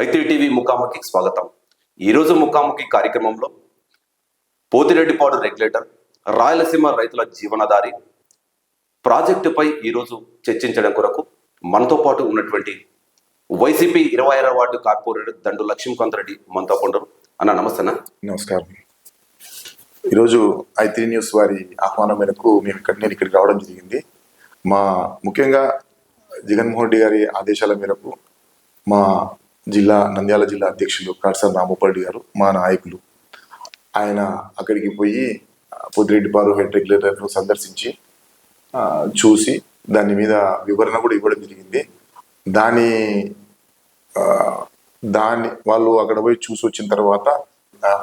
ఐతి TV ముఖాముఖికి స్వాగతం. ఈరోజు ముఖాముఖి కార్యక్రమంలో పోతిరెడ్డిపాడు రెగ్యులేటర్ రాయలసీమ రైతుల జీవనదారి ప్రాజెక్టుపై ఈరోజు చర్చించడం కొరకు మనతో పాటు ఉన్నటువంటి వైసీపీ ఇరవై ఆరో వార్డు కార్పొరేటర్ దండు లక్ష్మీకాంత్ రెడ్డి మనతో ఉండరు అన్న నమస్తే నమస్కారం. ఈరోజు ఐ త్రీ న్యూస్ వారి ఆహ్వానం మేరకు మేము ఇక్కడ నేను ఇక్కడికి రావడం జరిగింది. మా ముఖ్యంగా జగన్మోహన్ రెడ్డి గారి ఆదేశాల మేరకు మా జిల్లా నంద్యాల జిల్లా అధ్యక్షులు కాట్సార్ రామోపరెడ్డి గారు మా నాయకులు. ఆయన అక్కడికి పోయి పొద్దురెడ్డిపారు హెడ్ రెగ్యులేటర్ను సందర్శించి చూసి దాని మీద వివరణ కూడా ఇవ్వడం జరిగింది. దాని దాన్ని వాళ్ళు అక్కడ పోయి చూసి వచ్చిన తర్వాత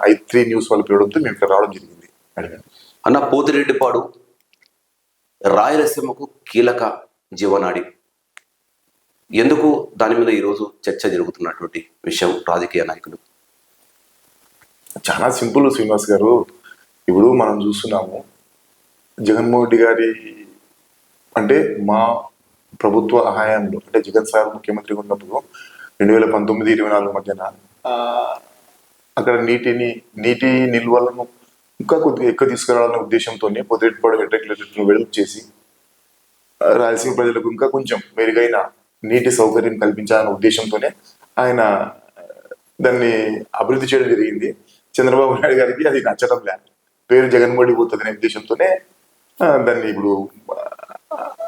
ఐ త్రీ న్యూస్ వాళ్ళు పిలవడంతో మేము ఇక్కడ రావడం జరిగింది. అడిగాను అన్న పోతిరెడ్డిపాడు రాయలసీమకు కీలక జీవనాడి. ఎందుకు దాని మీద ఈరోజు చర్చ జరుగుతున్నటువంటి విషయం రాజకీయ నాయకులు? చాలా సింపుల్ శ్రీనివాస్ గారు ఇప్పుడు మనం చూస్తున్నాము జగన్మోహన్ రెడ్డి గారి అంటే మా ప్రభుత్వ హయాంలో అంటే జగన్ సార్ ముఖ్యమంత్రిగా ఉన్నప్పుడు రెండు వేల పంతొమ్మిది ఇరవై నాలుగు మధ్యన అక్కడ నీటిని నీటి నిల్వలను ఇంకా కొద్దిగా ఎక్కువ తీసుకురావాలనే ఉద్దేశంతోనే పొద్దుపాడు హెడ్ రెగ్యులేటర్ను వెడల్పు చేసి రాయలసీమ ప్రజలకు ఇంకా కొంచెం మెరుగైన నీటి సౌకర్యం కల్పించాలనే ఉద్దేశంతోనే ఆయన దాన్ని అభివృద్ధి చేయడం జరిగింది. చంద్రబాబు నాయుడు గారికి అది నచ్చడం లే. పేరు జగన్మోహన్ పోతుంది అనే ఉద్దేశంతోనే దాన్ని ఇప్పుడు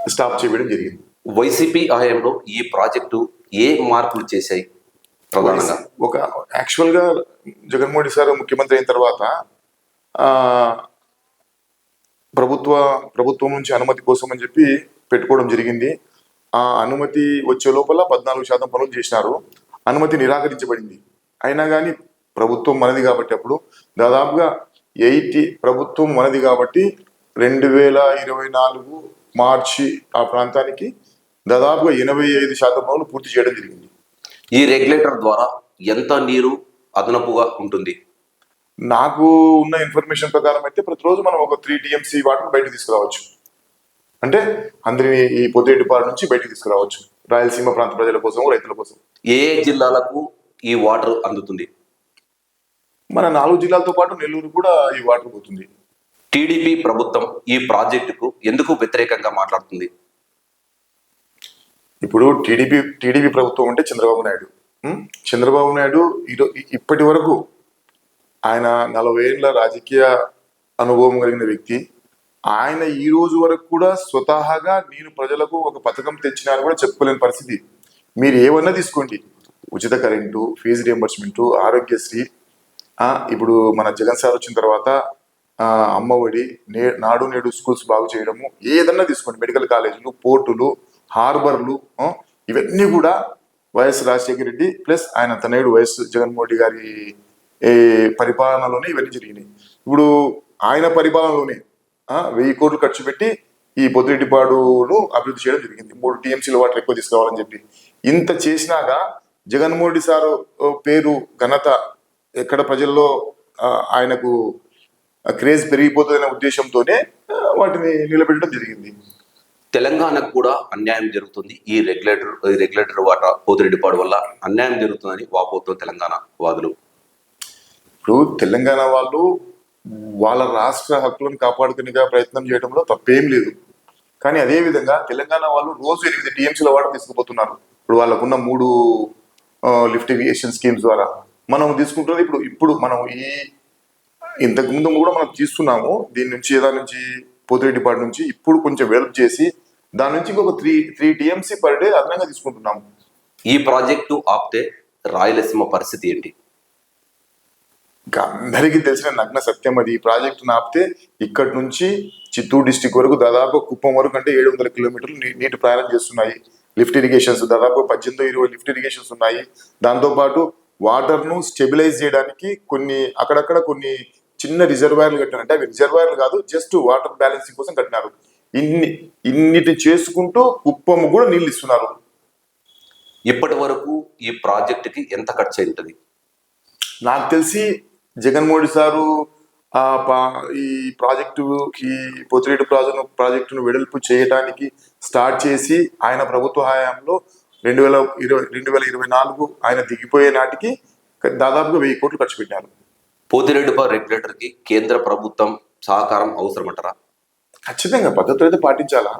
స్టాప్ చేయడం జరిగింది. వైసీపీ హయాంలో ఈ ప్రాజెక్టు ఏ మార్పులు చేశాయి? ప్రధానంగా. ఒక యాక్చువల్గా జగన్మోహన్ రెడ్డి సార్ ముఖ్యమంత్రి అయిన తర్వాత ఆ ప్రభుత్వ ప్రభుత్వం నుంచి అనుమతి కోసం అని చెప్పి పెట్టుకోవడం జరిగింది. ఆ అనుమతి వచ్చే లోపల పద్నాలుగు శాతం పనులు చేసినారు. అనుమతి నిరాకరించబడింది. అయినా కానీ ప్రభుత్వం మనది కాబట్టి అప్పుడు దాదాపుగా ఎయిటీ ప్రభుత్వం మనది కాబట్టి రెండు వేల ఇరవై నాలుగు మార్చి ఆ ప్రాంతానికి దాదాపుగా ఎనభై ఐదు శాతం పనులు పూర్తి చేయడం జరిగింది. ఈ రెగ్యులేటర్ ద్వారా ఎంత నీరు అదనపుగా ఉంటుంది? నాకు ఉన్న ఇన్ఫర్మేషన్ ప్రకారం అయితే ప్రతిరోజు మనం ఒక త్రీ టీఎంసీ వాటర్ బయటకు తీసుకురావచ్చు. అంటే అందరిని ఈ పొద్దుపాడు నుంచి బయటకు తీసుకురావచ్చు. రాయలసీమ ప్రాంత ప్రజల కోసం రైతుల కోసం. ఏ జిల్లాలకు ఈ వాటర్ అందుతుంది? మన నాలుగు జిల్లాలతో పాటు నెల్లూరు కూడా ఈ వాటర్ పోతుంది. టీడీపీ ప్రభుత్వం ఈ ప్రాజెక్టుకు ఎందుకు వ్యతిరేకంగా మాట్లాడుతుంది? ఇప్పుడు టీడీపీ టీడీపీ ప్రభుత్వం అంటే చంద్రబాబు నాయుడు? చంద్రబాబు నాయుడు ఈరో ఇప్పటి వరకు ఆయన నలభై ఏళ్ళ రాజకీయ అనుభవం కలిగిన వ్యక్తి. ఆయన ఈ రోజు వరకు కూడా స్వతహాగా నేను ప్రజలకు ఒక పథకం తెచ్చినా కూడా చెప్పుకోలేని పరిస్థితి. మీరు ఏమన్నా తీసుకోండి. ఉచిత కరెంటు ఫీజు రియంబర్స్మెంట్ ఆరోగ్యశ్రీ ఇప్పుడు మన జగన్ సార్ వచ్చిన తర్వాత అమ్మఒడి నే నాడు నేడు స్కూల్స్ బాగు చేయడము ఏదన్నా తీసుకోండి. మెడికల్ కాలేజీలు పోర్టులు హార్బర్లు ఇవన్నీ కూడా వైఎస్ రాజశేఖర రెడ్డి ప్లస్ ఆయన తనయుడు వైఎస్ జగన్మోహన్ రెడ్డి గారి పరిపాలనలోనే ఇవన్నీ జరిగినాయి. ఇప్పుడు ఆయన పరిపాలనలోనే వెయ్యి కోట్లు ఖర్చు పెట్టి ఈ పొద్దురెడ్డిపాడును అభివృద్ధి చేయడం జరిగింది. మూడు టీఎంసీల వాటర్ ఎక్కువ తీసుకురావాలని చెప్పి. ఇంత చేసినాక జగన్మోహన్ రెడ్డి సారు పేరు ఘనత ఎక్కడ ప్రజల్లో ఆయనకు క్రేజ్ పెరిగిపోతుందనే ఉద్దేశంతోనే వాటిని నిలబెట్టడం జరిగింది. తెలంగాణకు కూడా అన్యాయం జరుగుతుంది. ఈ రెగ్యులేటర్ ఈ రెగ్యులేటర్ వాటర్ పోతిరెడ్డిపాడు వల్ల అన్యాయం జరుగుతుందని వాపోతుంది తెలంగాణ వాదులు. ఇప్పుడు తెలంగాణ వాళ్ళు వాళ్ళ రాష్ట్ర హక్కులను కాపాడుకునేగా ప్రయత్నం చేయడంలో తప్పేం లేదు. కానీ అదే విధంగా తెలంగాణ వాళ్ళు రోజు ఎనిమిది టీఎంసీల వాడు తీసుకుపోతున్నారు. ఇప్పుడు వాళ్ళకున్న మూడు లిఫ్ట్ ఇరిగేషన్ స్కీమ్స్ ద్వారా. మనం తీసుకుంటున్నది ఇప్పుడు ఇప్పుడు మనం ఈ ఇంతకు ముందు కూడా మనం తీస్తున్నాము దీని నుంచి ఏదా నుంచి పోతిరెడ్డిపాడు నుంచి ఇప్పుడు కొంచెం వెల్ప్ చేసి దాని నుంచి ఇంకొక three three TMC per day అదనంగా తీసుకుంటున్నాము. ఈ ప్రాజెక్టు ఆపితే రాయలసీమ పరిస్థితి ఏంటి? ఇంకా అందరికీ తెలిసిన నగ్న సత్యం అది. ఈ ప్రాజెక్టు ఆపితే ఇక్కడి నుంచి చిత్తూరు డిస్టిక్ వరకు దాదాపు కుప్పం వరకు అంటే ఏడు వందల కిలోమీటర్లు నీటి ప్రయాణం చేస్తున్నాయి. లిఫ్ట్ ఇరిగేషన్స్ దాదాపు పద్దెనిమిది ఇరవై లిఫ్ట్ ఇరిగేషన్స్ ఉన్నాయి. దాంతోపాటు వాటర్ను స్టెబిలైజ్ చేయడానికి కొన్ని అక్కడక్కడ కొన్ని చిన్న రిజర్వాయర్లు కట్టినారు అంటే అవి రిజర్వాయర్లు కాదు జస్ట్ వాటర్ బ్యాలెన్సింగ్ కోసం కట్టినారు. ఇన్ని ఇన్నిటి చేసుకుంటూ కుప్పం కూడా నీళ్ళు ఇస్తున్నారు. ఇప్పటి వరకు ఈ ప్రాజెక్టుకి ఎంత ఖర్చు అయి ఉంటుంది నాకు తెలిసి జగన్మోహన్ సారు ఆ పా- ఈ ప్రాజెక్టు ఈ పోతిరెడ్డి ప్రాజెక్టు ప్రాజెక్టును వెడల్పు చేయడానికి స్టార్ట్ చేసి ఆయన ప్రభుత్వ హయాంలో రెండు వేల ఇరవై రెండు వేల ఇరవై నాలుగు ఆయన దిగిపోయే నాటికి దాదాపుగా వెయ్యి కోట్లు ఖర్చు పెట్టారు. పోతిరెడ్డిపాడు రెగ్యులేటర్కి కేంద్ర ప్రభుత్వం సహకారం అవసరమంటారా? ఖచ్చితంగా పద్ధతులు అయితే పాటించాలా?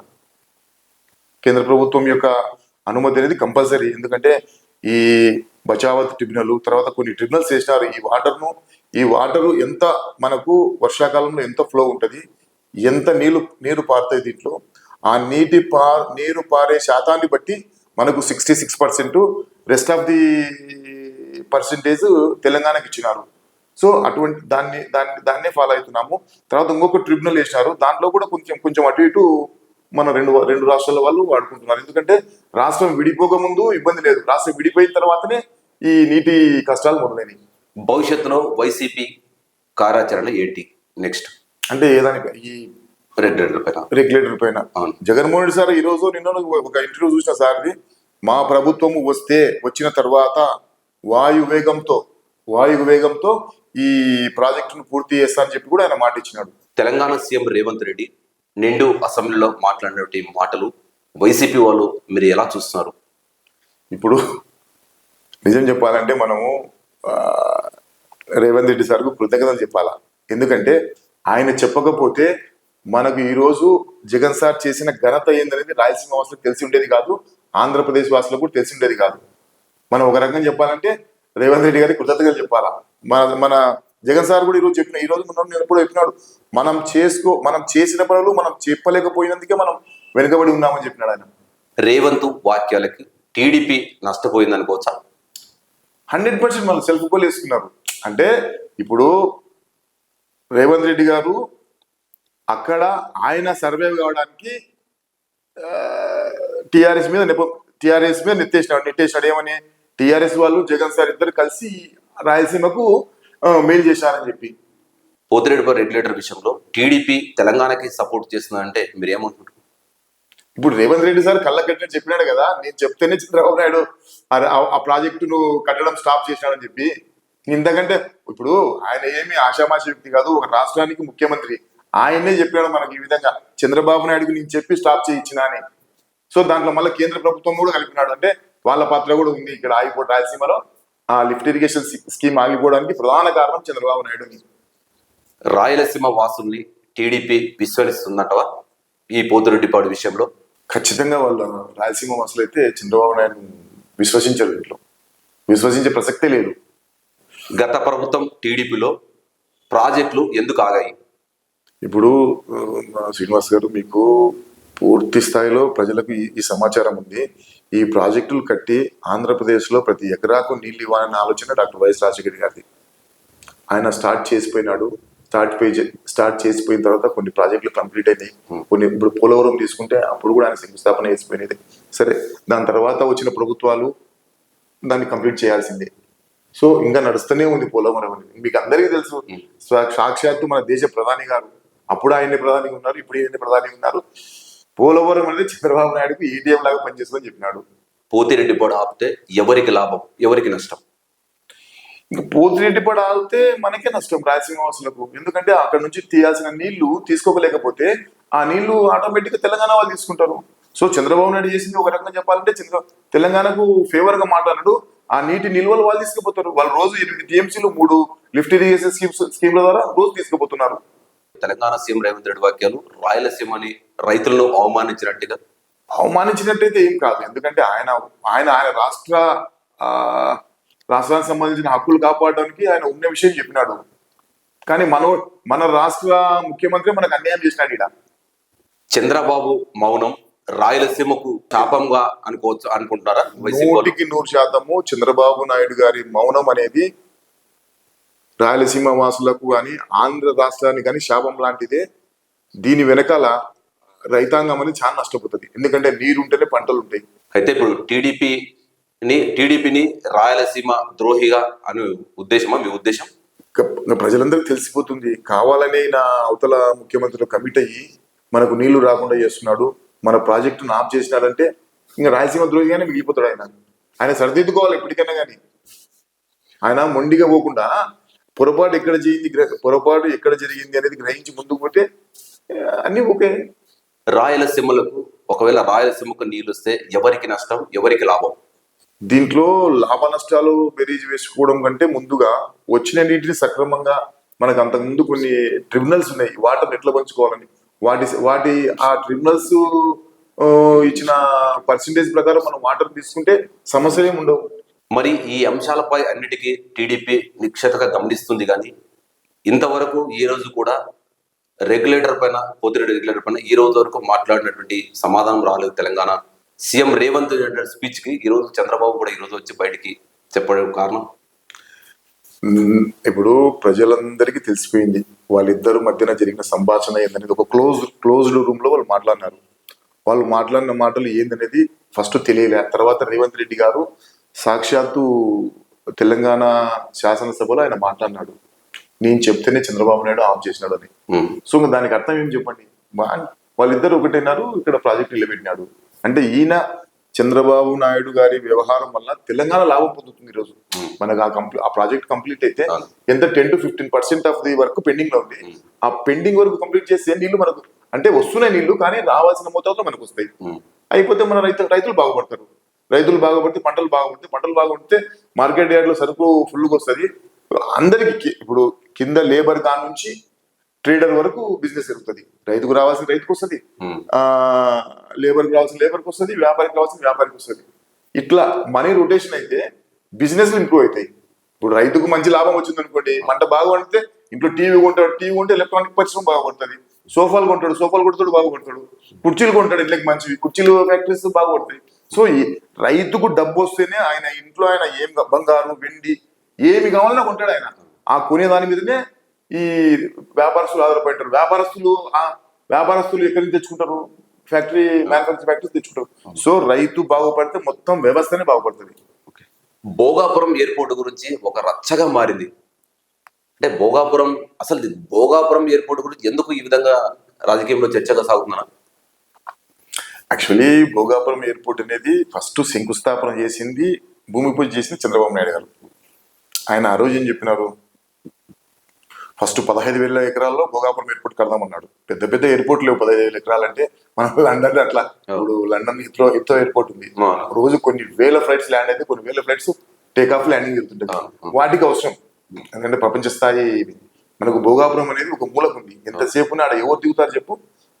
కేంద్ర ప్రభుత్వం యొక్క అనుమతి అనేది కంపల్సరీ. ఎందుకంటే ఈ బచావత్ ట్రిబ్యునల్ తర్వాత కొన్ని ట్రిబ్యునల్స్ చేసినారు. ఈ వాటర్ను ఈ వాటర్ ఎంత మనకు వర్షాకాలంలో ఎంత ఫ్లో ఉంటుంది ఎంత నీళ్ళు నీరు పారుతాయి దీంట్లో ఆ నీటి పా నీరు పారే శాతాన్ని బట్టి మనకు sixty six percent rest of the percentage తెలంగాణకి ఇచ్చినారు. సో అటువంటి దాన్ని దాన్ని దాన్నే ఫాలో అవుతున్నాము. తర్వాత ఇంకొక ట్రిబ్యునల్ వేసినారు. దాంట్లో కూడా కొంచెం కొంచెం అటు ఇటు మన రెండు రెండు రాష్ట్రాల వాళ్ళు వాడుకుంటున్నారు. ఎందుకంటే రాష్ట్రం విడిపోక ముందు ఇబ్బంది లేదు. రాష్ట్రం విడిపోయిన తర్వాతనే ఈ నీటి కష్టాలు మొదలైనవి భవిష్యత్తులో వైసీపీ కార్యాచరణ ఏంటి? నెక్స్ట్ అంటే ఏదానిపై ఈ రెగ్యులేటర్ పైన. రెగ్యులేటర్ పైన. జగన్మోహన్ రెడ్డి సార్ ఈ రోజు నిన్న ఒక ఇంటర్వ్యూ చూసిన సార్ది మా ప్రభుత్వము వస్తే వచ్చిన తర్వాత వాయు వేగంతో వాయు వేగంతో ఈ ప్రాజెక్టును పూర్తి చేస్తా అని చెప్పి కూడా ఆయన మాట ఇచ్చినాడు. తెలంగాణ సీఎం రేవంత్ రెడ్డి నిండు అసెంబ్లీలో మాట్లాడినటువంటి మాటలు వైసీపీ వాళ్ళు మీరు ఎలా చూస్తున్నారు? ఇప్పుడు నిజం చెప్పాలంటే మనము రేవంత్ రెడ్డి సార్కు కృతజ్ఞతలు చెప్పాలా? ఎందుకంటే ఆయన చెప్పకపోతే మనకు ఈరోజు జగన్ సార్ చేసిన ఘనత ఏందనేది రాయలసీమ వాసులకు తెలిసి ఉండేది కాదు ఆంధ్రప్రదేశ్ వాసులకు కూడా తెలిసి ఉండేది కాదు. మనం ఒక రకంగా చెప్పాలంటే రేవంత్ రెడ్డి గారికి కృతజ్ఞతలు చెప్పాలా? మన మన జగన్ సార్ కూడా ఈరోజు చెప్పిన ఈరోజు మనం నేను కూడా చెప్పినాడు మనం చేసుకో మనం చేసిన పనులు మనం చెప్పలేకపోయినందుకే మనం వెనుకబడి ఉన్నామని చెప్పినాడు ఆయన. రేవంత్ వాక్యాలకి టీడీపీ నష్టపోయింది అనుకోవచ్చా హండ్రెడ్ పర్సెంట్ వాళ్ళు సెల్ఫ్ గోల్ వేసుకున్నారు అంటే ఇప్పుడు రేవంత్ రెడ్డి గారు అక్కడ ఆయన సర్వే కావడానికి టిఆర్ఎస్ మీద నెప టిఆర్ఎస్ మీద నెత్తేసినాడు నెట్టేసినాడు ఏమని? టిఆర్ఎస్ వాళ్ళు జగన్ సార్ ఇద్దరు కలిసి రాయలసీమకు మెయిల్ మేలు చేశారని చెప్పి. పోతిరెడ్డిపాడు రెగ్యులేటర్ విషయంలో టీడీపీ తెలంగాణకి సపోర్ట్ చేస్తుందంటే మీరు ఏమంటున్నారు ఇప్పుడు రేవంత్ రెడ్డి సార్ కళ్ళ కట్టిన చెప్పినాడు కదా నేను చెప్తేనే చంద్రబాబు నాయుడు ఆ- ప్రాజెక్టు నువ్వు కట్టడం స్టాప్ చేసినాడని చెప్పి. ఇంతకంటే ఇప్పుడు ఆయన ఏమి ఆషామాషి వ్యక్తి కాదు ఒక రాష్ట్రానికి ముఖ్యమంత్రి. ఆయనే చెప్పాడు మనకి ఈ విధంగా. చంద్రబాబు నాయుడుకి నేను చెప్పి స్టాప్ చేయించిన అని. సో దాంట్లో మళ్ళీ కేంద్ర ప్రభుత్వం కూడా కలిపినాడు. అంటే వాళ్ళ పాత్ర కూడా ఉంది. ఇక్కడ ఆగిపోయి రాయలసీమలో ఆ లిఫ్ట్ ఇరిగేషన్ స్కీమ్ ఆగిపోవడానికి ప్రధాన కారణం చంద్రబాబు నాయుడు రాయలసీమ వాసుల్ని టీడీపీ విశ్వసిస్తుందంటవా? ఈ పోతురెడ్డిపాడు విషయంలో? ఖచ్చితంగా వాళ్ళ రాయలసీమ వాసులు అయితే చంద్రబాబు నాయుడు విశ్వసించరు ఇంట్లో. విశ్వసించే ప్రసక్తే లేదు. గత ప్రభుత్వం టీడీపీలో ప్రాజెక్టులు ఎందుకు ఆగాయి? ఇప్పుడు శ్రీనివాస్ గారు మీకు పూర్తి స్థాయిలో ప్రజలకు ఈ ఈ సమాచారం ఉంది. ఈ ప్రాజెక్టులు కట్టి ఆంధ్రప్రదేశ్లో ప్రతి ఎకరాకు నీళ్ళు ఇవ్వాలన్న ఆలోచన డాక్టర్ వైఎస్ రాజశేఖర్ గారిది. ఆయన స్టార్ట్ చేసిపోయినాడు. స్టార్ట్ పేజ్ స్టార్ట్ చేసిపోయిన తర్వాత కొన్ని ప్రాజెక్టులు కంప్లీట్ అయినాయి. కొన్ని ఇప్పుడు పోలవరం తీసుకుంటే అప్పుడు కూడా ఆయన శంకుస్థాపన చేసిపోయినది. సరే దాని తర్వాత వచ్చిన ప్రభుత్వాలు దాన్ని కంప్లీట్ చేయాల్సిందే. సో ఇంకా నడుస్తూనే ఉంది పోలవరం అనేది. మీకు అందరికీ తెలుసు. సా- సాక్షాత్తు మన దేశ ప్రధాని గారు. అప్పుడు ఆయనే ప్రధాని ఉన్నారు ఇప్పుడు ఈయన ప్రధాని ఉన్నారు. పోలవరం అనేది చంద్రబాబు నాయుడుకు ఏటీఎం లాగా పనిచేస్తుందని చెప్పినాడు. పోతిరెడ్డిపాడు ఆపితే ఎవరికి లాభం? ఎవరికి నష్టం? ఇంకా పోతిరెడ్డి పడ ఆగితే మనకే నష్టం రాయలసీమ వాసులకు ఎందుకంటే అక్కడ నుంచి తీయాల్సిన నీళ్ళు తీసుకోలేకపోతే ఆ నీళ్ళు ఆటోమేటిక్గా తెలంగాణ వాళ్ళు తీసుకుంటారు. సో చంద్రబాబు నాయుడు చేసింది ఒక రకంగా చెప్పాలంటే చంద్ర తెలంగాణకు ఫేవర్గా మాట్లాడాడు ఆ నీటి నిల్వలు వాళ్ళు తీసుకుపోతారు. వాళ్ళు రోజు ఎనిమిది టీఎంసీలు మూడు లిఫ్ట్ ఇరిగేషన్ స్కీమ్స్ స్కీమ్ల ద్వారా రోజు తీసుకుపోతున్నారు. తెలంగాణ సీఎం రేవంత్ రెడ్డి వాక్యాలు రాయలసీమని రైతులను అవమానించినట్టుగా? అవమానించినట్టయితే ఏం కాదు. ఎందుకంటే ఆయన ఆయన ఆయన రాష్ట్ర ఆ, రాష్ట్రానికి సంబంధించిన హక్కులు కాపాడడానికి ఆయన ఉన్న విషయం చెప్పినాడు. కానీ మన మన రాష్ట్ర ముఖ్యమంత్రి మనకు అన్యాయం చేసినాడు ఈడ. చంద్రబాబు మౌనం రాయలసీమకు శాపంగా అనుకోవచ్చు వాళ్ళు? నూటికి నూరు శాతము చంద్రబాబు నాయుడు గారి మౌనం అనేది రాయలసీమ వాసులకు కానీ ఆంధ్ర రాష్ట్రానికి కానీ శాపం లాంటిదే. దీని వెనకాల రైతాంగం అనేది చాలా నష్టపోతుంది. ఎందుకంటే నీరు ఉంటేనే పంటలు ఉంటాయి అయితే ఇప్పుడు టీడీపీని టీడీపీని రాయలసీమ ద్రోహిగా అనే ఉద్దేశమా? మీ ఉద్దేశం? ప్రజలందరికీ తెలిసిపోతుంది. కావాలనే నా అవతల ముఖ్యమంత్రిలో కమిట్ అయ్యి మనకు నీళ్ళు రాకుండా చేస్తున్నాడు మన ప్రాజెక్టును ఆఫ్ చేసినాడంటే ఇంకా రాయలసీమ ద్రోహిగానే మిగిలిపోతాడు ఆయన. ఆయన సరిదిద్దుకోవాలి ఎప్పటికైనా కానీ. ఆయన మొండిగా పోకుండా పొరపాటు ఎక్కడ జరిగింది పొరపాటు ఎక్కడ జరిగింది అనేది గ్రహించి ముందుకు పోతే అన్నీ ఓకే. రాయలసీమలకు ఒకవేళ రాయలసీమకు నీళ్ళు వస్తే ఎవరికి నష్టం? ఎవరికి లాభం? దీంట్లో లాభ నష్టాలు బెరీజ్ వేసుకోవడం కంటే ముందుగా వచ్చిన నీటిని సక్రమంగా మనకు అంతకుముందు కొన్ని ట్రిబ్యునల్స్ ఉన్నాయి. వాటిని ఎట్లా పంచుకోవాలని? వాటి వాటి ఆ ట్రిబ్యునల్స్ ఇచ్చిన పర్సంటేజ్ ప్రకారం మనం వాటర్ తీసుకుంటే సమస్యలు ఏమి ఉండవు. మరి ఈ అంశాలపై అన్నిటికీ టీడీపీ నిక్షతగా గమనిస్తుంది కానీ ఇంతవరకు ఈ రోజు కూడా రెగ్యులేటర్ పైన పోతిరెడ్డి రెగ్యులేటర్ పైన ఈ రోజు వరకు మాట్లాడినటువంటి సమాధానం రాలేదు తెలంగాణ సీఎం రేవంత్ స్పీచ్కి ఈ రోజు చంద్రబాబు కూడా ఈ రోజు వచ్చి బయటికి చెప్పడం కారణం. ఇప్పుడు ప్రజలందరికీ తెలిసిపోయింది. వాళ్ళిద్దరు మధ్యన జరిగిన సంభాషణ ఏందనేది ఒక క్లోజ్ క్లోజ్డ్ రూమ్లో వాళ్ళు మాట్లాడినారు. వాళ్ళు మాట్లాడిన మాటలు ఏందనేది ఫస్ట్ తెలియలే. తర్వాత రేవంత్ రెడ్డి గారు సాక్షాత్తు తెలంగాణ శాసనసభలో ఆయన మాట్లాడినాడు. నేను చెప్తేనే చంద్రబాబు నాయుడు ఆఫ్ చేసినాడు అని సో దానికి అర్థం ఏం చెప్పండి? వాళ్ళిద్దరు ఒకటైనారు ఇక్కడ ప్రాజెక్ట్ నిలబెట్టినాడు. అంటే ఈయన చంద్రబాబు నాయుడు గారి వ్యవహారం వల్ల తెలంగాణ లాభం పొందుతుంది ఈరోజు. మనకు ఆ కంప్లీ ఆ ప్రాజెక్ట్ కంప్లీట్ అయితే. ఎంత? Ten to fifteen percent of the work పెండింగ్లో ఉంది ఆ పెండింగ్ వర్క్ కంప్లీట్ చేస్తే నీళ్ళు మనకు అంటే వస్తున్నాయి నీళ్ళు కానీ రావాల్సిన మోతాదులో మనకు వస్తాయి అయిపోతే మన రైతు రైతులు బాగుపడతారు. రైతులు బాగుపడితే పంటలు బాగుపడితే పంటలు బాగుపడితే మార్కెట్ యార్డ్లో సరుకు ఫుల్గా వస్తుంది. అందరికి ఇప్పుడు కింద లేబర్ దాని నుంచి ట్రేడర్ వరకు బిజినెస్ జరుగుతుంది. రైతుకు రావాల్సిన రైతుకు వస్తుంది. ఉమ్, ఆ లేబర్కి రావాల్సిన లేబర్కి వస్తుంది వ్యాపారికి రావాల్సిన వ్యాపారికి వస్తుంది. ఇట్లా మనీ రొటేషన్ అయితే బిజినెస్ ఇంప్రూవ్ అవుతాయి. ఇప్పుడు రైతుకు మంచి లాభం వచ్చింది అనుకోండి పంట బాగా పండితే ఇంట్లో టీవీ కొంటాడు టీవీ కొంటే ఎలక్ట్రానిక్ పరిశ్రమ బాగుపడుతుంది సోఫాలు కొంటాడు సోఫాలు కొడతాడు బాగుపడతాడు కుర్చీలు కొంటాడు ఇంట్లోకి మంచివి కుర్చీలు ఫ్యాక్టరీస్ బాగుపడతాయి సో ఈ రైతుకు డబ్బు వస్తేనే ఆయన ఇంట్లో ఆయన ఏం బంగారు వెండి ఏమి కావాలన్నా కొంటాడు ఆయన. ఆ కొనే దాని మీదనే ఈ వ్యాపారస్తులు ఆధారపడతారు వ్యాపారస్తులు ఆ వ్యాపారస్తులు ఎక్కడి నుంచి తెచ్చుకుంటారు? ఫ్యాక్టరీ మ్యానుఫాక్చర్ ఫ్యాక్టరీస్ తెచ్చుకుంటారు. సో రైతు బాగుపడితే మొత్తం వ్యవస్థనే బాగుపడుతుంది. భోగాపురం ఎయిర్పోర్ట్ గురించి ఒక రచ్చగా మారింది. అంటే భోగాపురం అసలు భోగాపురం ఎయిర్పోర్ట్ గురించి ఎందుకు ఈ విధంగా రాజకీయంలో చర్చగా సాగుతున్నా యాక్చువల్లీ భోగాపురం ఎయిర్పోర్ట్ అనేది ఫస్ట్ శంకుస్థాపన చేసింది భూమి పూజ చేసింది చంద్రబాబు నాయుడు గారు. ఆయన ఆ రోజు ఏం చెప్పినారు? ఫస్ట్ పదహైదు వేల ఎకరాల్లో భోగాపురం ఎయిర్పోర్ట్ కడదామన్నాడు పెద్ద పెద్ద ఎయిర్పోర్ట్ లేవు పదహైదు వేల ఎకరాలు అంటే మన లండన్ అట్లా. ఇప్పుడు లండన్ హిత్రో హిత్రో ఎయిర్పోర్ట్ ఉంది. రోజు కొన్ని వేల ఫ్లైట్స్ ల్యాండ్ అయితే కొన్ని వేల ఫ్లైట్స్ టేక్ ఆఫ్ ల్యాండింగ్ జరుగుతుంటాయి. వాటికి అవసరం. ఎందుకంటే ప్రపంచ స్థాయి. మనకు భోగాపురం అనేది ఒక మూలకు ఉంది. ఎంతసేపు ఆడ ఎవరు దిగుతారు చెప్పు?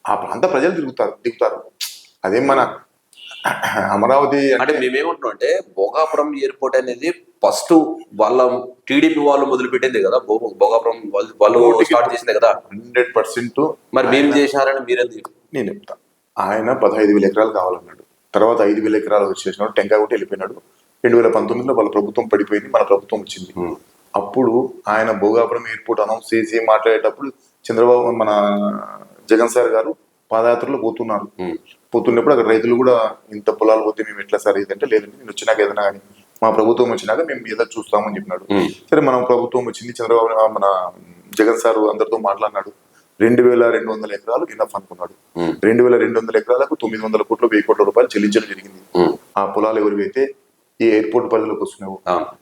ఆ ప్రాంత ప్రజలు తిరుగుతారు దిగుతారు. అదేం మన అమరావతి అంటే మేమేమంటున్నాం అంటే భోగాపురం ఎయిర్పోర్ట్ అనేది ఫస్ట్ వాళ్ళ టీడీపీ వాళ్ళు మొదలు పెట్టింది కదా భోగాపురం వాళ్ళు వాళ్ళు స్టార్ట్ చేసింది కదా. హండ్రెడ్ పర్సెంట్ మరి మేము చేశారని మీరెందుకు? నేను చెప్తా. ఆయన పదహైదు వేల ఎకరాలు కావాలన్నాడు. తర్వాత ఐదు వేల ఎకరాలు వచ్చేసినాడు టెంకాయ కొట్టి వెళ్ళిపోయినాడు. రెండు వేల పంతొమ్మిదిలో వాళ్ళ ప్రభుత్వం పడిపోయింది మన ప్రభుత్వం వచ్చింది. అప్పుడు ఆయన భోగాపురం ఎయిర్పోర్ట్ అనౌన్స్ చేసి మాట్లాడేటప్పుడు చంద్రబాబు మన జగన్ సార్ గారు పాదయాత్రలో పోతున్నారు. పోతున్నప్పుడు అక్కడ రైతులు కూడా ఇంత పొలాలు పోతే మేము ఎట్లా సార్ ఇదంటే లేదండి నేను వచ్చినాక ఏదైనా కానీ మా ప్రభుత్వం వచ్చినాక మేము ఏదో చూస్తామని చెప్పినాడు. సరే మనం ప్రభుత్వం వచ్చింది చంద్రబాబు మన జగన్ సార్ అందరితో మాట్లాడినాడు. రెండు వేల రెండు వందల ఎకరాలు ఇనఫ్ అనుకున్నాడు రెండు వేల రెండు వందల ఎకరాలకు తొమ్మిది వందల కోట్లు వెయ్యి కోట్ల రూపాయలు చెల్లించడం జరిగింది. ఆ పొలాలు ఎవరివైతే ఈ ఎయిర్పోర్ట్ పరిధిలోకి వస్తున్నావు.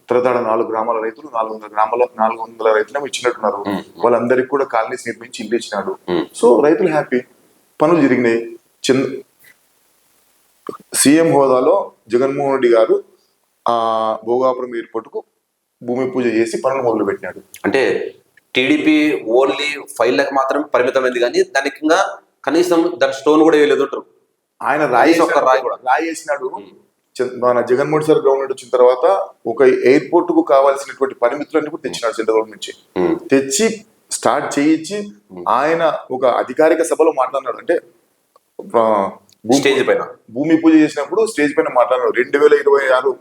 తర్వాత ఆడ నాలుగు గ్రామాల రైతులు నాలుగు వందల గ్రామాల నాలుగు వందల రైతులు ఇచ్చినట్టున్నారు. వాళ్ళందరికీ కూడా కాలనీస్ నిర్మించి ఇల్లు ఇచ్చినాడు. సో రైతులు హ్యాపీ. పనులు జరిగినాయి. చంద్ర సీఎం హోదాలో జగన్మోహన్ రెడ్డి గారు ఆ భోగాపురం ఎయిర్పోర్ట్కు భూమి పూజ చేసి పనులు మొదలు పెట్టినాడు అంటే టీడీపీ ఓన్లీ ఫైళ్ళకి మాత్రం పరిమితమైంది కానీ దానికి కనీసం దాని స్టోన్ కూడా వేయలేదు అంటారు. ఆయన రాయి ఒక్క రాయి కూడా. రాయి వేసినాడు మన జగన్మోహన్ సార్ గవర్నమెంట్ వచ్చిన తర్వాత ఒక ఎయిర్పోర్ట్కు కావాల్సినటువంటి పరిమితులన్నీ కూడా తెచ్చినాడు సెంట్రల్ గవర్నమెంట్ నుంచి. తెచ్చి స్టార్ట్ చేయించి ఆయన ఒక అధికారిక సభలో మాట్లాడినాడు. అంటే స్టేజ్ పైన. భూమి పూజ చేసినప్పుడు స్టేజ్ పైన మాట్లాడినాడు. రెండు వేల ఇరవై ఆరు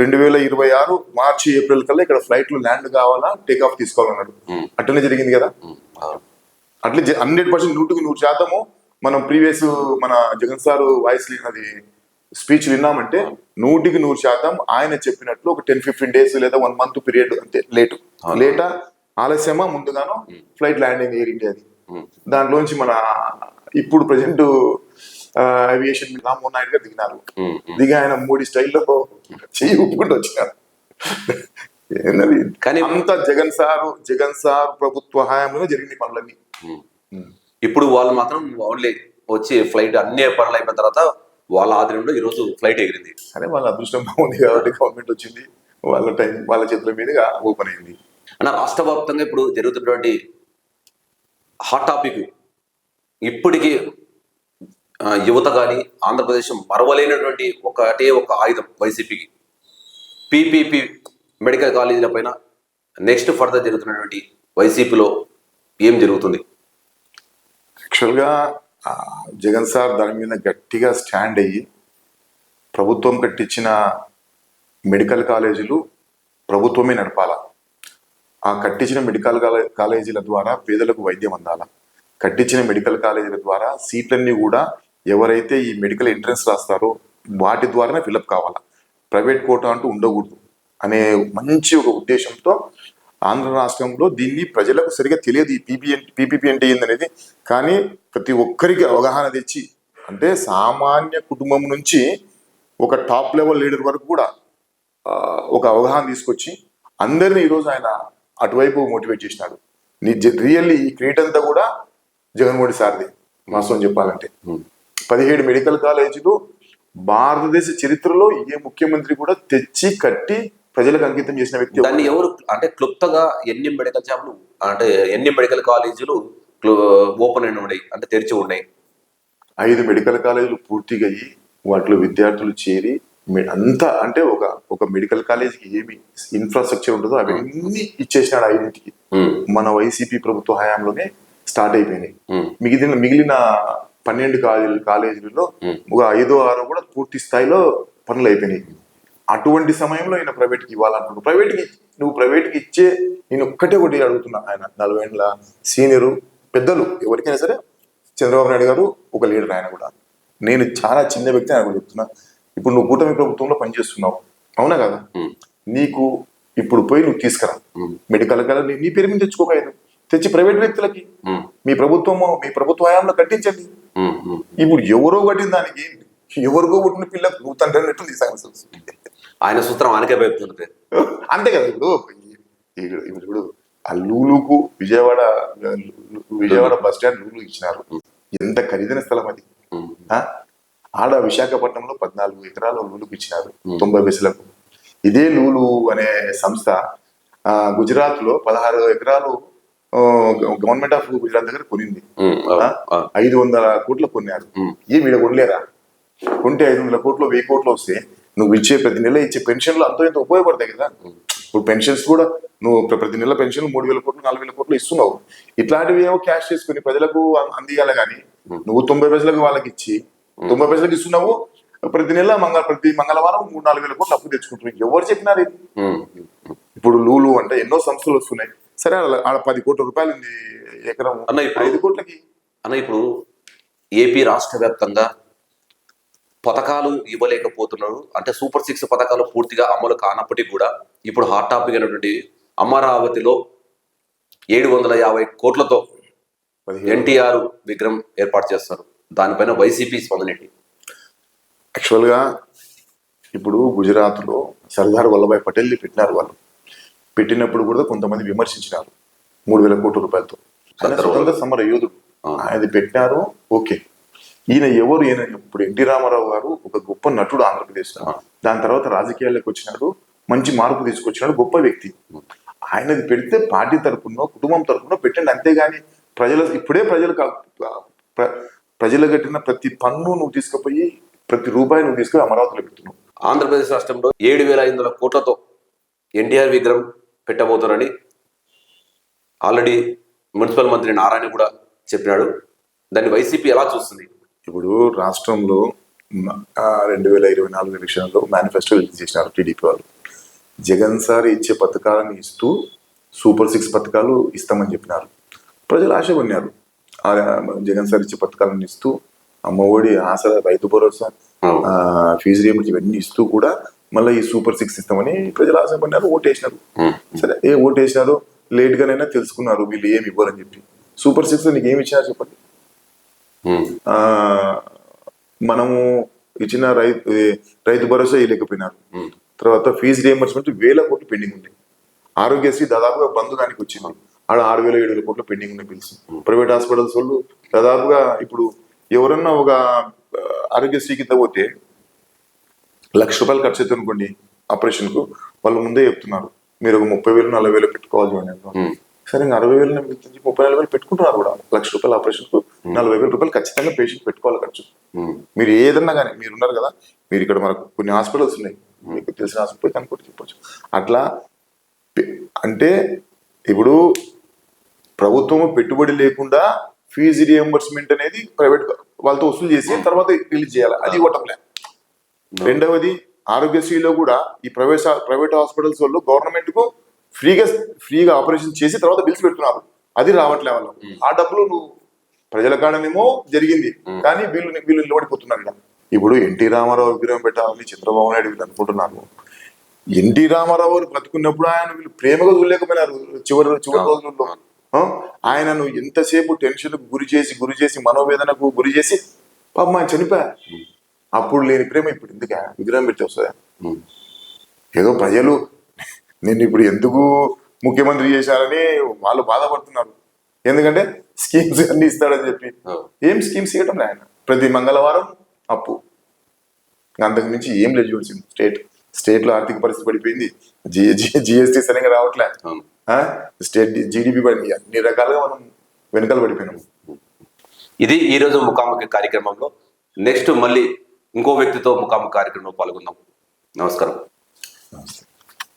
రెండు వేల ఇరవై ఆరు మార్చి ఏప్రిల్ కల్లా ఇక్కడ ఫ్లైట్లు ల్యాండ్ కావాలా టేక్ ఆఫ్ తీసుకోవాలన్నాడు. అట్లనే జరిగింది కదా. అట్లే హండ్రెడ్ పర్సెంట్ నూటికి నూరు శాతము మనం ప్రీవియస్ మన జగన్ సార్ వాయిస్ అది స్పీచ్ విన్నామంటే నూటికి నూరు శాతం ఆయన చెప్పినట్లు ఒక టెన్ ఫిఫ్టీన్ డేస్ లేదా వన్ మంత్ పీరియడ్ అంతే లేటు. లేటా? ఆలస్యమా? ముందుగానో ఫ్లైట్ ల్యాండింగ్ ఎయిర్ ఇండియాది. దాంట్లోంచి మన ఇప్పుడు ప్రజెంట్ ఏవియేషన్ రామ్మోహన్ నాయుడు గారు దిగినారు. దిగి ఆయన మూడి స్టైల్లో చెయ్యి ఊపుకుంటూ వచ్చినారు. కానీ- అంత జగన్ సారు జగన్ సార్ ప్రభుత్వ హయాంలో జరిగింది పనులన్నీ. ఇప్పుడు వాళ్ళు మాత్రం ఓన్లీ వచ్చి ఫ్లైట్ అన్ని ఏర్పాట్లు అయిపోయిన తర్వాత వాళ్ళ ఆధీనంలో ఈరోజు ఫ్లైట్ ఎగిరింది. సరే వాళ్ళ అదృష్టం బాగుంది కాబట్టి గవర్నమెంట్ వచ్చింది. వాళ్ళ టైం వాళ్ళ చేతుల మీదుగా ఓపెన్ అయింది. అన్న రాష్ట్ర వ్యాప్తంగా ఇప్పుడు జరుగుతున్నటువంటి హాట్ టాపిక్ ఇప్పటికీ యువత కానీ ఆంధ్రప్రదేశ్ మరవలేనటువంటి ఒకటే ఒక ఆయుధం వైసీపీకి. పీపీపీ మెడికల్ కాలేజీల పైన నెక్స్ట్ ఫర్దర్ జరుగుతున్నటువంటి వైసీపీలో ఏం జరుగుతుంది? యాక్చువల్గా జగన్ సార్ దాని మీద గట్టిగా స్టాండ్ అయ్యి ప్రభుత్వం కట్టించిన మెడికల్ కాలేజీలు ప్రభుత్వమే నడపాలా? ఆ కట్టించిన మెడికల్ కాలేజీల ద్వారా పేదలకు వైద్యం అందాల? కట్టించిన మెడికల్ కాలేజీల ద్వారా సీట్లన్నీ కూడా ఎవరైతే ఈ మెడికల్ ఎంట్రన్స్ రాస్తారో వాటి ద్వారానే ఫిలప్ కావాలా? ప్రైవేట్ కోట అంటూ ఉండకూడదు అనే మంచి ఒక ఉద్దేశంతో ఆంధ్ర రాష్ట్రంలో దీన్ని ప్రజలకు సరిగా తెలియదు ఈ పీపీఎన్ పీపీపీ అంటే ఏందనేది కానీ ప్రతి ఒక్కరికి అవగాహన తెచ్చి అంటే సామాన్య కుటుంబం నుంచి ఒక టాప్ లెవెల్ లీడర్ వరకు కూడా ఒక అవగాహన తీసుకొచ్చి అందరినీ ఈరోజు ఆయన అటువైపు మోటివేట్ చేసినాడు. నీ రియల్లీ ఈ క్రియేట్ అంతా కూడా జగన్మోహన్ సార్ది. వాస్తవం చెప్పాలంటే. పదిహేడు మెడికల్ కాలేజీలు భారతదేశ చరిత్రలో ఏ ముఖ్యమంత్రి కూడా తెచ్చి కట్టి ప్రజలకు అంకితం చేసిన వ్యక్తి దాన్ని ఎవరు అంటే క్లుప్తంగా ఎన్ని మెడికల్ షాపులు అంటే ఎన్ని మెడికల్ కాలేజీలు ఓపెన్ అయిన ఉన్నాయి అంటే తెరిచి ఉన్నాయి? ఐదు మెడికల్ కాలేజీలు పూర్తిగా అయ్యి వాటిలో విద్యార్థులు చేరి అంతా అంటే ఒక ఒక మెడికల్ కాలేజీకి ఏమి ఇన్ఫ్రాస్ట్రక్చర్ ఉంటుందో అవన్నీ ఇచ్చేసినాడు ఐదింటికి ఉమ్, మన వైసీపీ ప్రభుత్వ హయాంలోనే స్టార్ట్ అయిపోయినాయి. మిగిలిన మిగిలిన పన్నెండు కాలేజీ కాలేజీలలో. ఒక ఐదో ఆరో కూడా పూర్తి స్థాయిలో పనులు అయిపోయినాయి. అటువంటి సమయంలో ఆయన ప్రైవేట్కి ఇవ్వాలంటున్నాడు. ప్రైవేట్కి నువ్వు ప్రైవేట్కి ఇచ్చే నేను ఒక్కటే ఒకటి అడుగుతున్నా. ఆయన నలభై ఏళ్ళ సీనియరు పెద్దలు ఎవరికైనా సరే చంద్రబాబు నాయుడు గారు ఒక లీడర్ ఆయన కూడా. నేను చాలా చిన్న వ్యక్తి ఆయన కూడా చెప్తున్నా. ఇప్పుడు నువ్వు కూటమి ప్రభుత్వంలో పనిచేస్తున్నావు. అవునా కదా? నీకు ఇప్పుడు పోయి నువ్వు తీసుకురా. మెడికల్ కాలేజ్ నీ పేరు మీద తెచ్చుకోక తెచ్చి ప్రైవేట్ వ్యక్తులకి. మీ ప్రభుత్వము మీ ప్రభుత్వ హయాంలో కట్టించండి. ఇప్పుడు ఎవరో కట్టిన దానికి ఎవరికో పుట్టిన పిల్లకు నువ్వు తండ్రి అన్నట్టుంది ఈ సమస్య ఆయన సూత్రం ఆయనకే పెడుతుంది అంతే కదా ఇప్పుడు. ఇప్పుడు ఆ లూలుకు విజయవాడ విజయవాడ బస్ స్టాండ్ లూలు ఇచ్చినారు. ఎంత ఖరీదైన స్థలం అది? ఆడ విశాఖపట్నంలో పద్నాలుగు ఎకరాలు లూలుకు ఇచ్చినారు. తొంభై పైసలకు ఇదే లూలు అనే సంస్థ గుజరాత్లో పదహారు ఎకరాలు గవర్నమెంట్ ఆఫ్ గుజరాత్ దగ్గర కొనింది. ఐదు వందల కోట్లు కొన్నారు. ఏమి ఈడ కొనలేరా కొంటే ఐదు వందల కోట్లు వెయ్యి కోట్లు వస్తే నువ్వు ఇచ్చే ప్రతి నెల ఇచ్చే పెన్షన్లు అంతో ఇంత ఉపయోగపడతాయి కదా. ఇప్పుడు పెన్షన్స్ కూడా నువ్వు ప్ర- ప్రతి నెల పెన్షన్ మూడు వేల కోట్లు నాలుగు వేల కోట్లు ఇస్తున్నావు. ఇట్లాంటివి ఏవో క్యాష్ చేసుకుని ప్రజలకు అందియాలి కానీ నువ్వు తొంభై పైసలకు వాళ్ళకి ఇచ్చి తొంభై పైసలకు ఇస్తున్నావు ప్రతి నెల మంగళ ప్రతి మంగళవారం మూడు నాలుగు వేల కోట్లు అప్పు తెచ్చుకుంటున్నావు. ఎవరు చెప్పినారు ఇది. ఇప్పుడు లూలు అంటే ఎన్నో సంస్థలు వస్తున్నాయి. సరే ఆడ పది కోట్ల రూపాయలు ఉంది ఎకరం. అన్న ఇప్పుడు- ఐదు కోట్లకి? అన్న ఇప్పుడు ఏపీ రాష్ట్ర వ్యాప్తంగా పథకాలు ఇవ్వలేకపోతున్నారు. అంటే సూపర్ సిక్స్ పథకాలు పూర్తిగా అమలు కానప్పటికీ కూడా ఇప్పుడు హాట్ టాపిక్ అయినటువంటి అమరావతిలో ఏడు వందల యాభై కోట్లతో ఎన్టీఆర్ విగ్రహం ఏర్పాటు చేస్తారు. దానిపైన వైసీపీ స్పందన యాక్చువల్గా ఇప్పుడు గుజరాత్లో సర్దార్ వల్లభాయ్ పటేల్ని పెట్టినారు వాళ్ళు. పెట్టినప్పుడు కూడా కొంతమంది విమర్శించినారు మూడు వేల కోట్ల రూపాయలతో. ఆయన స్వతంత్ర సమర యోధుడు. ఆ. ఆయనది పెట్టినారు ఓకే. ఈయన ఎవరు? ఈయన ఇప్పుడు ఎన్టీ రామారావు గారు ఒక గొప్ప నటుడు ఆంధ్రప్రదేశ్. దాని తర్వాత రాజకీయాల్లోకి వచ్చినాడు మంచి మార్పు తీసుకొచ్చినాడు గొప్ప వ్యక్తి. ఆయనది పెడితే పార్టీ తరపునో కుటుంబం తరపునో పెట్టండి. అంతేగాని ప్రజల ఇప్పుడే ప్రజలు ప్రజలు కట్టిన ప్రతి పన్ను నువ్వు తీసుకుపోయి ప్రతి రూపాయి నువ్వు తీసుకుని అమరావతిలో పెడుతున్నావు. ఆంధ్రప్రదేశ్ రాష్ట్రంలో ఏడు వేల ఐదు వందల కోట్లతో ఎన్టీఆర్ విగ్రహం పెట్టబోతున్నారని ఆల్రెడీ మున్సిపల్ మంత్రి నారాయణ కూడా చెప్పినాడు. దాన్ని వైసీపీ ఎలా చూస్తుంది? ఇప్పుడు రాష్ట్రంలో రెండు వేల ఇరవై నాలుగు ఎలక్షన్లో మేనిఫెస్టో రిలీజ్ చేసినారు టీడీపీ వాళ్ళు. జగన్ సార్ ఇచ్చే పథకాలను ఇస్తూ సూపర్ సిక్స్ పథకాలు ఇస్తామని చెప్పినారు. ప్రజలు ఆశ కొన్నారు ఆ జగన్ సార్ ఇచ్చే పథకాలను ఇస్తూ అమ్మఒడి ఆసరా రైతు భరోసా ఫీజు రియంబర్స్ ఇవన్నీ ఇస్తూ కూడా మళ్ళీ ఈ సూపర్ సిక్స్ ఇస్తామని ప్రజలు ఆశపడినారు ఓటేసినారు. సరే ఏ ఓటేసినారో? లేట్ గానైనా తెలుసుకున్నారు వీళ్ళు ఏమి ఇవ్వరని చెప్పి. సూపర్ సిక్స్ నీకు ఏమి ఇచ్చినారు చెప్పండి? మనము ఇచ్చిన రైతు రైతు భరోసా ఇవ్వలేకపోయినారు. ఉమ్, తర్వాత ఫీజు రియంబర్స్మెంట్ వేల కోట్లు పెండింగ్ ఉన్నాయి ఆరోగ్యశ్రీ దాదాపుగా బంధుగానికి వచ్చింది. ఆడ ఆరు వేల ఏడు వేల కోట్లు పెండింగ్ ఉన్నాయి బిల్స్ ప్రైవేట్ హాస్పిటల్స్ వాళ్ళు దాదాపుగా ఇప్పుడు ఎవరన్నా ఒక ఆరోగ్యశ్రీ కింద పోతే లక్ష రూపాయలు ఖర్చు అవుతుంది అనుకోండి ఆపరేషన్కు వాళ్ళు ముందే చెప్తున్నారు. మీరు ఒక ముప్పై వేలు నలభై వేలు పెట్టుకోవాలి ఉమ్, సరే ఇంకా అరవై వేలు ముప్పై నలభై వేలు పెట్టుకుంటున్నారు కూడా. లక్ష రూపాయల ఆపరేషన్కు నలభై వేల రూపాయలు ఖచ్చితంగా పేషెంట్ పెట్టుకోవాలి ఖర్చు. మీరు ఏదన్నా కానీ మీరు ఉన్నారు కదా మీరు ఇక్కడ మనకు కొన్ని హాస్పిటల్స్ ఉన్నాయి. మీకు తెలిసిన హాస్పిటల్ కనుక్కుంటే చెప్పొచ్చు. అట్లా అంటే ఇప్పుడు ప్రభుత్వం పెట్టుబడి లేకుండా ఫీజు రియంబర్స్మెంట్ అనేది ప్రైవేట్ వాళ్ళతో వసూలు చేసి తర్వాత రిలీజ్ చేయాలి. అది ఇవ్వటం లేదు రెండవది ఆరోగ్యశ్రీలో కూడా ఈ ప్రైవేట్ ప్రైవేట్ హాస్పిటల్స్ వాళ్ళు గవర్నమెంట్కు ఫ్రీగా ఫ్రీగా ఆపరేషన్ చేసి తర్వాత బిల్స్ పెడుతున్నారు. అది రావట్లే వాళ్ళు ఆ డబ్బులు నువ్వు ప్రజల కాడనేమో జరిగింది. కానీ వీళ్ళు వీళ్ళు నిలబడిపోతున్నారు ఇక్కడ ఇప్పుడు ఎన్టీ రామారావు విగ్రహం పెట్టాలని చంద్రబాబు నాయుడు వీళ్ళు అనుకుంటున్నారు. ఎన్టీ రామారావు గారు బ్రతుకున్నప్పుడు ఆయన వీళ్ళు ప్రేమగా చూడలేకపోయినారు చివరి చివరి రోజుల్లో? ఆయనను ఎంతసేపు టెన్షన్ గురి చేసి గురి చేసి మనోవేదనకు గురి చేసి పాపం ఆయన చనిపోయా? అప్పుడు లేని ప్రేమ ఇప్పుడు ఎందుకు? విగ్రహం పెట్టి వస్తుందా? ఏదో ప్రజలు నేను ఇప్పుడు ఎందుకు ముఖ్యమంత్రి చేశారని వాళ్ళు బాధపడుతున్నారు. ఎందుకంటే స్కీమ్స్ అన్ని ఇస్తాడని చెప్పి. ఏం స్కీమ్స్ ఇవ్వటం ఆయన. ప్రతి మంగళవారం అప్పు. అంతకు మించి ఏం లేదు చూడాల్సింది స్టేట్. స్టేట్లో ఆర్థిక పరిస్థితి పడిపోయింది. జిఎస్టీ సరిగా రావట్లే? స్టేట్ జీడిపి పడింది. అన్ని రకాలుగా మనం వెనకాల పడిపోయినాం. ఇది ఈ రోజు ముఖాముఖి కార్యక్రమంలో. నెక్స్ట్ మళ్ళీ ఇంకో వ్యక్తితో ముఖాముఖి కార్యక్రమంలో పాల్గొందాం. నమస్కారం.